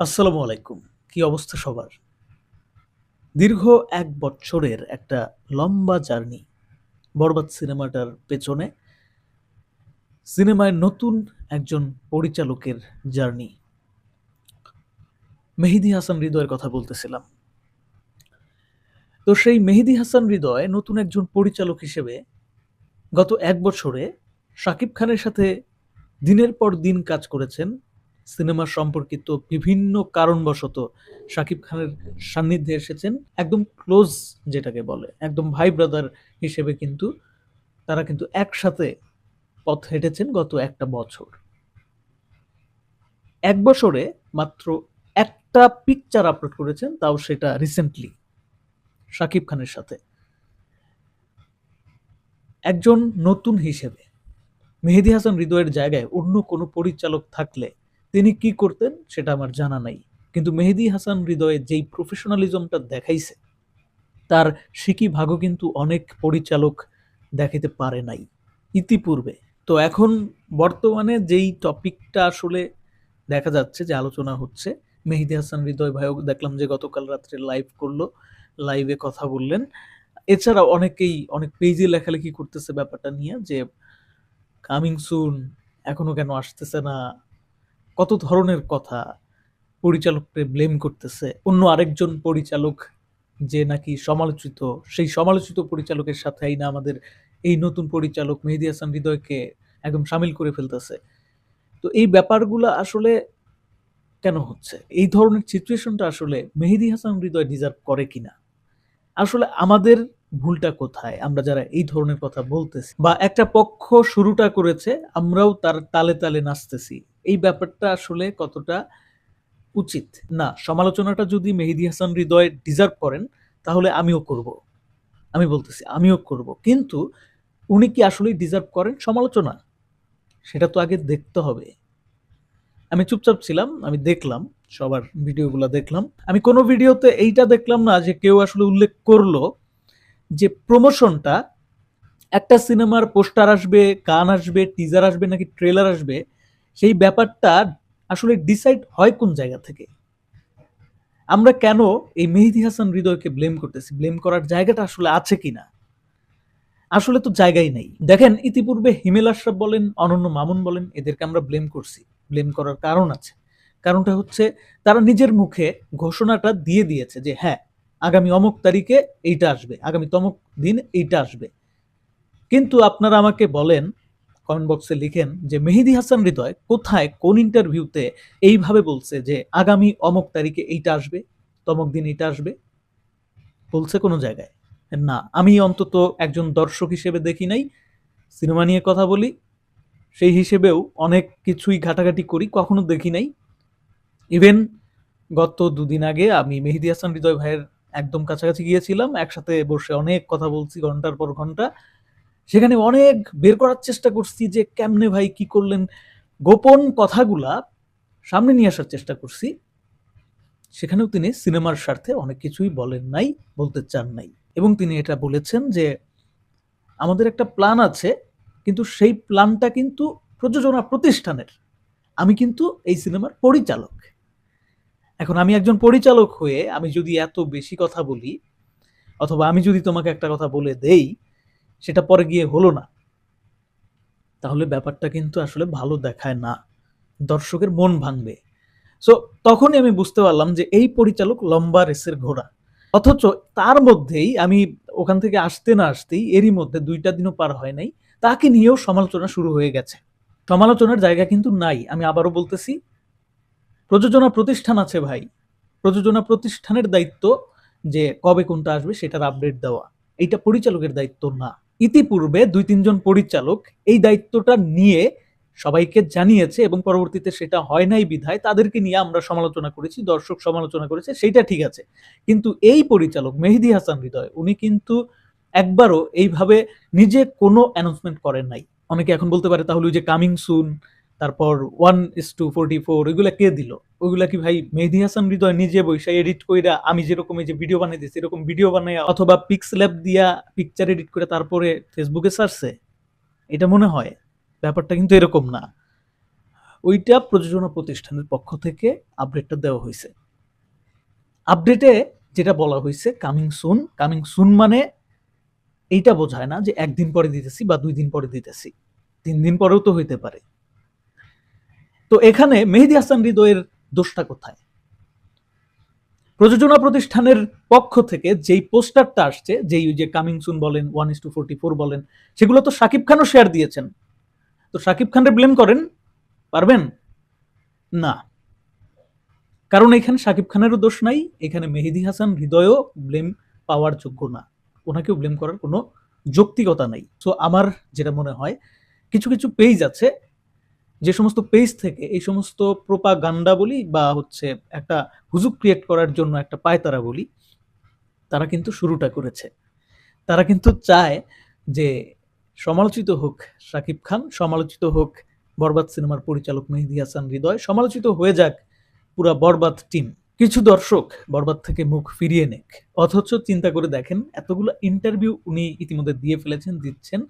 আসসালামু আলাইকুম। কি অবস্থা সবার? দীর্ঘ এক বছরের একটা লম্বা জার্নি বরবাদ সিনেমাটার পেছনে সিনেমায় নতুন একজন পরিচালকের জার্নি। মেহেদি হাসান হৃদয়ের কথা বলতেছিলাম। তো সেই মেহেদি হাসান হৃদয় নতুন একজন পরিচালক হিসেবে গত এক বছরে শাকিব খানের সাথে দিনের পর দিন কাজ করেছেন সিনেমা সম্পর্কিত বিভিন্ন কারণবশত শাকিব খানের সান্নিধ্যে এসেছেন একদম ক্লোজ যেটাকে বলে, একদম ভাই ব্রাদার হিসেবে কিন্তু তারা কিন্তু একসাথে পথ হেঁটেছেন গত একটা বছর। এক বছরে মাত্র একটা পিকচার আপলোড করেছেন, তাও সেটা রিসেন্টলি শাকিব খানের সাথে। একজন নতুন হিসেবে, মেহেদি হাসান হৃদয়ের জায়গায় অন্য কোনো পরিচালক থাকলে তিনি কি করতেন সেটা আমার জানা নাই। কিন্তু মেহেদি হাসান হৃদয়ে যেই প্রফেশনালিজমটা দেখাইছে, তার সিকি ভাগও কিন্তু অনেক পরিচালক দেখাতে পারে নাই ইতিপূর্বে। তো এখন বর্তমানে যেই টপিকটা আসলে দেখা যাচ্ছে, যে আলোচনা হচ্ছে, মেহেদি হাসান হৃদয় ভাইও দেখলাম যে গতকাল রাত্রে লাইভ করল লাইভে কথা বললেন। এছাড়া অনেকেই অনেক পেজে লেখালেখি করতেছে ব্যাপারটা নিয়ে, যে কামিং সুন এখনও কেন আসতেছে না কত ধরনের কথা পরিচালককে ব্লেম করতেছে? অন্য আরেকজন পরিচালক যে নাকি সমালোচিত, সেই সমালোচিত পরিচালকের সাথেই না আমাদের এই নতুন পরিচালক মেহেদি হাসান হৃদয়কে একদম সামিল করে ফেলতেছে। তো এই ব্যাপারগুলো আসলে কেন হচ্ছে? এই ধরনের সিচুয়েশনটা আসলে মেহেদি হাসান হৃদয় ডিজার্ভ করে কিনা? আসলে আমাদের ভুলটা কোথায়? আমরা যারা এই ধরনের কথা বলতেছি বা একটা পক্ষ শুরুটা করেছে, আমরাও তার তালে তালে নাচতেছি। এই ব্যাপারটা আসলে কতটা উচিত? না, সমালোচনাটা যদি মেহেদি হাসান হৃদয় ডিজার্ভ করেন, তাহলে আমিও করব। আমি বলতেছি, আমিও করব। কিন্তু উনি কি আসলেই ডিজার্ভ করেন? সমালোচনা। সেটা তো আগে দেখতে হবে। আমি চুপচাপ ছিলাম, আমি দেখলাম, সবার ভিডিওগুলো দেখলাম। আমি কোনো ভিডিওতে এইটা দেখলাম না যে কেউ আসলে উল্লেখ করল যে প্রমোশনটা একটা সিনেমার পোস্টার আসবে, গান আসবে টিজার আসবে, নাকি ট্রেলার আসবে সেই ব্যাপারটা আসলে ডিসাইড হয় কোন জায়গা থেকে। আমরা কেন এই মেহেদি হাসান হৃদয়কে ব্লেম করতেছি? ব্লেম করার জায়গাটা আসলে আছে কিনা? আসলে তো জায়গাই নেই। দেখেন, ইতিপূর্বে হিমেল আশরাফ বলেন, অনন্য মামুন বলেন, এদেরকে আমরা ব্লেম করছি। ব্লেম করার কারণ আছে। কারণটা হচ্ছে তারা নিজের মুখে ঘোষণাটা দিয়ে দিয়েছে যে হ্যাঁ আগামী অমুক তারিখে এইটা আসবে, আগামী তমক দিন এইটা আসবে। কিন্তু আপনারা আমাকে বলেন কমেন্ট বক্সে লিখেন যে, মেহেদি হাসান হৃদয় কোথায় কোন ইন্টারভিউতে এইভাবে বলছে যে, আগামী অমুক তারিখে এইটা আসবে, তমক দিন এইটা আসবে? বলছে কোনো জায়গায়। না, আমি অন্তত একজন দর্শক হিসেবে দেখি নাই, সিনেমা নিয়ে কথা বলি, সেই হিসেবেও অনেক কিছুই ঘাটাঘাটি করি, কখনো দেখি নাই। ইভেন গত দুদিন আগে আমি মেহেদি হাসান হৃদয় ভাইয়ের একদম কাছাকাছি গিয়েছিলাম, একসাথে বসে অনেক কথা বলছি, ঘণ্টার পর ঘণ্টা। সেখানে অনেক বের করার চেষ্টা করছি যে কেমনে ভাই কি করলেন। গোপন কথাগুলা সামনে নিয়ে আসার চেষ্টা করছি। সেখানেও তিনি সিনেমার স্বার্থে অনেক কিছুই বলেন নাই, বলতে চান নাই। এবং তিনি এটা বলেছেন যে, আমাদের একটা প্ল্যান আছে, কিন্তু সেই প্ল্যানটা কিন্তু প্রযোজনা প্রতিষ্ঠানের। আমি কিন্তু এই সিনেমার পরিচালক। এখন আমি একজন পরিচালক হয়ে আমি যদি এত বেশি কথা বলি, অথবা আমি যদি তোমাকে একটা কথা বলে দেই সেটা পরে গিয়ে হলো না। তাহলে ব্যাপারটা কিন্তু আসলে ভালো দেখায় না। দর্শকের মন ভাঙবে। সো তখনই আমি বুঝতে পারলাম যে এই পরিচালক লম্বা রেসের ঘোড়া। অথচ তার মধ্যেই আমি ওখান থেকে আসতে না আসতেই এরই মধ্যে দুইটা দিনও পার হয় নাই, তাকে নিয়েও সমালোচনা শুরু হয়ে গেছে। সমালোচনার জায়গা কিন্তু নাই। আমি আবারও বলতেছি, প্রযোজনা প্রতিষ্ঠান আছে ভাই। প্রযোজনা প্রতিষ্ঠানের দায়িত্ব যে কবে কোনটা আসবে সেটার আপডেট দেওয়া। এইটা পরিচালকের দায়িত্ব না। ইতিপূর্বে দুই তিনজন পরিচালক এই দায়িত্বটা নিয়ে সবাইকে জানিয়েছে এবং পরবর্তীতে সেটা হয় নাই বিধায় তাদেরকে নিয়ে আমরা সমালোচনা করেছি, দর্শক সমালোচনা করেছে সেটা ঠিক আছে। কিন্তু এই পরিচালক মেহেদি হাসান হৃদয়, উনি কিন্তু একবারও এইভাবে নিজে কোনো অ্যানাউন্সমেন্ট করেন নাই। অনেকে এখন বলতে পারে তাহলে ওই যে কামিং সুন তারপর one is two forty four ওইগুলা কে দিল? ওইগুলা কি ভাই মেহেদি হাসান হৃদয় নিজে বৈশা এডিট কইরা আমি যেরকম এই যে ভিডিও বানাই দিচ্ছি এরকম ভিডিও বানাই অথবা পিক্স ল্যাব দিয়া পিকচার এডিট করে তারপরে ফেসবুকে ছাড়ছে এটা মনে হয়। ব্যাপারটা কিন্তু এরকম না। ওইটা প্রযোজনা প্রতিষ্ঠানের পক্ষ থেকে আপডেটটা দেওয়া হয়েছে আপডেটে যেটা বলা হয়েছে কামিং সুন কামিং সুন মানে এইটা বোঝায় না যে একদিন পরে দিতেছি বা দুই দিন পরে দিতেছি। তিন দিন পরেও তো হইতে পারে। তো এখানে মেহেদি হাসান হৃদয়ের দোষটা কোথায়? প্রযোজনা প্রতিষ্ঠানের পক্ষ থেকে যেই পোস্টারটা আসছে, যেই যে কামিং সুন বলেন, one is two forty four বলেন, সেগুলো তো সাকিব খানও শেয়ার দিয়েছেন। তো সাকিব খানরে ব্লেম করেন? পারবেন? না। কারণ এখানে সাকিব খানেরও দোষ নাই, এখানে মেহেদি হাসান হৃদয়ও ব্লেম পাওয়ার যোগ্য না। ওনাকেও ব্লেম করার কোনো যৌক্তিকতা নাই। সো আমার যেটা মনে হয়, কিছু কিছু পেজ আছে যে সমস্ত পেজ থেকে, এই সমস্ত প্রোপাগান্ডা বলি বা হচ্ছে একটা হুজুক ক্রিয়েট করার জন্য একটা পায়তারা বলি, তারা কিন্তু শুরুটা করেছে। তারা কিন্তু চায় যে সমালোচিত হোক শাকিব খান, সমালোচিত হোক বরবাদ সিনেমার পরিচালক মেহেদি হাসান হৃদয়, সমালোচিত হয়ে যাক পুরা বরবাদ টিম কিছু দর্শক বরবাদ থেকে মুখ ফিরিয়ে নেক, অথচ চিন্তা করে দেখেন, এতগুলো ইন্টারভিউ উনি ইতিমধ্যে দিয়ে ফেলেছেন, দিচ্ছেন।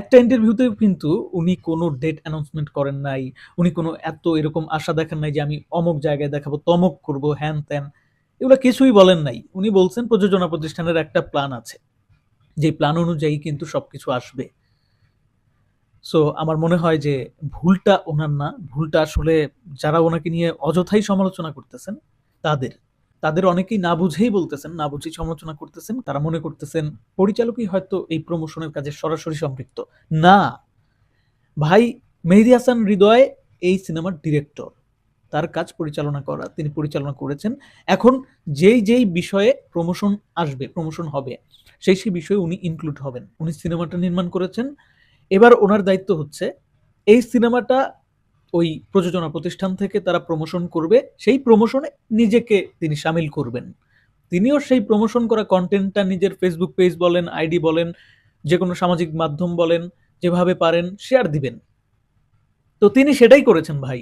একটা ইন্টারভিউতেও কিন্তু উনি কোনো ডেট অ্যানাউন্সমেন্ট করেন নাই, উনি কোনো এত এরকম আশা দেখান নাই যে আমি অমুক জায়গায় দেখাবো, তমক করব, হ্যান ত্যান, এগুলো কিছুই বলেন নাই। উনি বলছেন প্রযোজনা প্রতিষ্ঠানের একটা প্ল্যান আছে যে প্ল্যান অনুযায়ী কিন্তু সব কিছু আসবে। সো আমার মনে হয় যে ভুলটা ওনার না, ভুলটা আসলে যারা ওনাকে নিয়ে অযথাই সমালোচনা করতেছেন, তাদের। তাদের অনেকেই না বুঝেই বলতেছেন, না বুঝেই সমালোচনা করতেছেন, তারা মনে করতেছেন পরিচালকই হয়তো এই প্রমোশনের কাজে সরাসরি সম্পৃক্ত। না, ভাই মেহেদি হাসান হৃদয় এই সিনেমার ডিরেক্টর তার কাজ পরিচালনা করা, তিনি পরিচালনা করেছেন। এখন যেই যেই বিষয়ে প্রমোশন আসবে প্রমোশন হবে, সেই সেই বিষয়ে উনি ইনক্লুড হবেন। উনি সিনেমাটা নির্মাণ করেছেন। এবার ওনার দায়িত্ব হচ্ছে, এই সিনেমাটা ওই প্রযোজনা প্রতিষ্ঠান থেকে তারা প্রমোশন করবে, সেই প্রমোশনে নিজেকে তিনি সামিল করবেন। তিনিও সেই প্রমোশন করা কন্টেন্টটা নিজের ফেসবুক পেজ বলেন আইডি বলেন যে কোনো সামাজিক মাধ্যম বলেন, যেভাবে পারেন শেয়ার দিবেন। তো তিনি সেটাই করেছেন ভাই।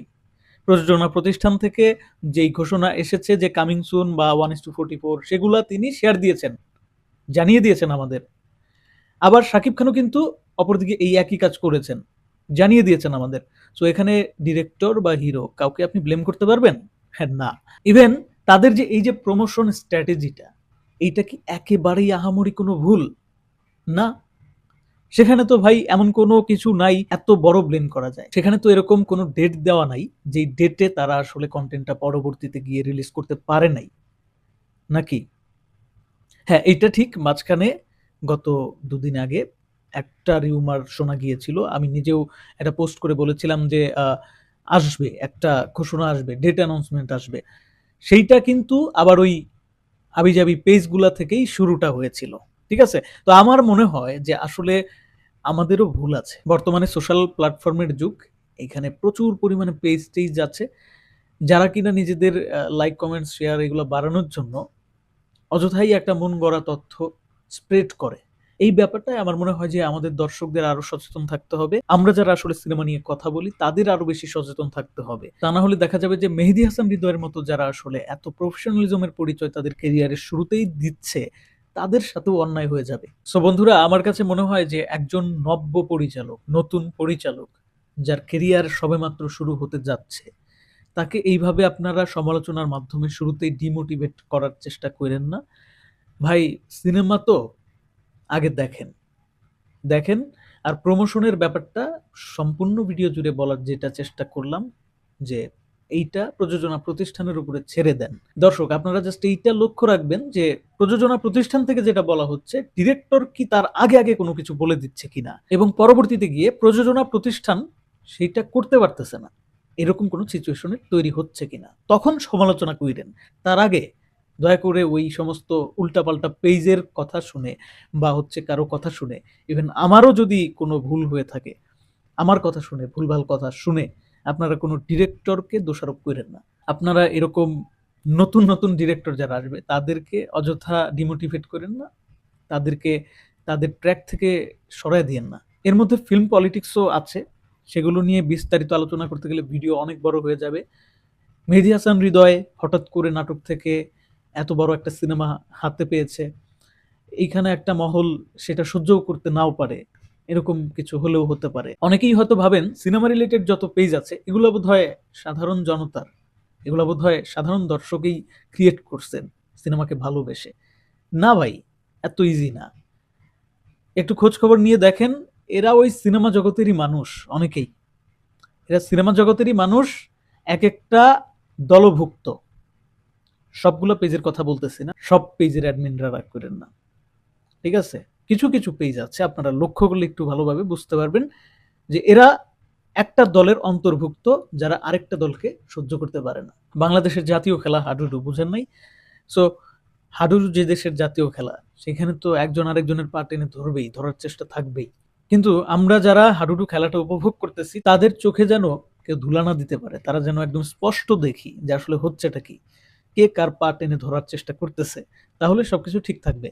প্রযোজনা প্রতিষ্ঠান থেকে যেই ঘোষণা এসেছে যে কামিং সুন বা one is two forty four সেগুলা তিনি শেয়ার দিয়েছেন, জানিয়ে দিয়েছেন আমাদের। আবার শাকিব খানও কিন্তু অপরদিকে এই একই কাজ করেছেন, জানিয়ে দিয়েছেন আমাদের। সো এখানে ডিরেক্টর বা হিরো কাউকে আপনি ব্লেম করতে পারবেন? হ্যাঁ না। ইভেন তাদের যে, এই যে প্রমোশন স্ট্র্যাটেজিটা এইটা কি একেবারেই আহামরি কোনো ভুল? না। সেখানে তো ভাই এমন কোনো কিছু নাই, এত বড় ব্লেম করা যায়। সেখানে তো এরকম কোনো ডেট দেওয়া নাই যে ডেটে তারা আসলে কন্টেন্টটা পরবর্তীতে গিয়ে রিলিজ করতে পারে নাই। নাকি? হ্যাঁ এটা ঠিক। মাঝখানে গত দুদিন আগে একটা রিউমার শোনা গিয়েছিল। আমি নিজেও একটা পোস্ট করে বলেছিলাম যে আসবে, একটা ঘোষণা আসবে ডেট অ্যানাউন্সমেন্ট আসবে। সেইটা কিন্তু আবার ওই আবিজাবি পেজগুলা থেকেই শুরুটা হয়েছিল। ঠিক আছে? তো আমার মনে হয় যে আসলে আমাদেরও ভুল আছে। বর্তমানে সোশ্যাল প্ল্যাটফর্মের যুগ, এখানে প্রচুর পরিমাণে পেজ টেজ আছে যারা কিনা নিজেদের লাইক কমেন্ট শেয়ার এগুলো বাড়ানোর জন্য অযথাই একটা মন গড়া তথ্য স্প্রেড করে। এই ব্যাপারটাই আমার মনে হয় যে আমাদের দর্শকদের আরও সচেতন থাকতে হবে। আমরা যারা আসলে সিনেমা নিয়ে কথা বলি, তাদের আরও বেশি সচেতন থাকতে হবে। তা না হলে দেখা যাবে যে মেহেদি হাসান হৃদয়ের মতো যারা আসলে এত প্রফেশনালিজমের পরিচয় তাদের কেরিয়ারের শুরুতেই দিচ্ছে, তাদের সাথেও অন্যায় হয়ে যাবে। সো বন্ধুরা, আমার কাছে মনে হয় যে একজন নব্য পরিচালক, নতুন পরিচালক, যার কেরিয়ার সবেমাত্র শুরু হতে যাচ্ছে, তাকে এইভাবে আপনারা সমালোচনার মাধ্যমে শুরুতেই ডিমোটিভেট করার চেষ্টা করেন না। ভাই, সিনেমা তো আগে দেখেন। দেখেন, আর প্রমোশনের ব্যাপারটা সম্পূর্ণ ভিডিও জুড়ে বলার যেটা চেষ্টা করলাম, যে এইটা প্রযোজনা প্রতিষ্ঠানের উপরে ছেড়ে দেন। দর্শক, আপনারা জাস্ট এইটা লক্ষ্য রাখবেন যে প্রযোজনা প্রতিষ্ঠান থেকে যেটা বলা হচ্ছে ডিরেক্টর কি তার আগে আগে কোনো কিছু বলে দিচ্ছে কিনা? এবং পরবর্তীতে গিয়ে প্রযোজনা প্রতিষ্ঠান সেইটা করতে পারতেছে না। এরকম কোনো সিচুয়েশনের তৈরি হচ্ছে কিনা? তখন সমালোচনা করিলেন তার আগে দয়া করে ওই সমস্ত উল্টাপাল্টা পেজের কথা শুনে বা হচ্ছে কারও কথা শুনে ইভেন আমারও যদি কোনো ভুল হয়ে থাকে, আমার কথা শুনে, ভুলভাল কথা শুনে আপনারা কোনো ডিরেক্টরকে দোষারোপ করেন না। আপনারা এরকম নতুন নতুন ডিরেক্টর যারা আসবে, তাদেরকে অযথা ডিমোটিভেট করেন না, তাদেরকে, তাদের ট্র্যাক থেকে সরায় দিয়েন না। এর মধ্যে ফিল্ম পলিটিক্সও আছে, সেগুলো নিয়ে বিস্তারিত আলোচনা করতে গেলে ভিডিও অনেক বড় হয়ে যাবে। মেহেদি হাসান হৃদয় হঠাৎ করে নাটক থেকে এত বড় একটা সিনেমা হাতে পেয়েছে। এইখানে একটা মহল সেটা সহ্য করতে নাও পারে। এরকম কিছু হলেও হতে পারে। অনেকেই হয়তো ভাবেন, সিনেমা রিলেটেড যত পেজ আছে, এগুলো বোধ হয় সাধারণ জনতার, এগুলো বোধ হয় সাধারণ দর্শকেই ক্রিয়েট করছেন সিনেমাকে ভালোবেসে। না ভাই, এত ইজি না। একটু খোঁজ খবর নিয়ে দেখেন, এরা ওই সিনেমা জগতেরই মানুষ, অনেকেই। এরা সিনেমা জগতেরই মানুষ, এক একটা দলভুক্ত। সবগুলো পেজের কথা বলতেছি না, সব পেজের অ্যাডমিনরা রাগ করেন না। ঠিক আছে? কিছু কিছু পেজ আছে, আপনারা লক্ষ্য করলে একটু ভালোভাবে বুঝতে পারবেন যে এরা একটা দলের অন্তর্ভুক্ত যারা আরেকটা দলকে সহ্য করতে পারে না। বাংলাদেশের জাতীয় খেলা হাডুডু, বুঝেন নাই? সো হাডুডু যে দেশের জাতীয় খেলা, সেখানে তো একজন আরেকজনের পা টেনে ধরবেই, ধরার চেষ্টা থাকবেই। কিন্তু আমরা যারা হাডুডু খেলাটা উপভোগ করতেছি, তাদের চোখে যেন কেউ ধুলানা দিতে পারে, তারা যেন একদম স্পষ্ট দেখি যে আসলে হচ্ছেটা কি। কে কার পা টেনে ধরার চেষ্টা করতেছে তাহলে সবকিছু ঠিক থাকবে।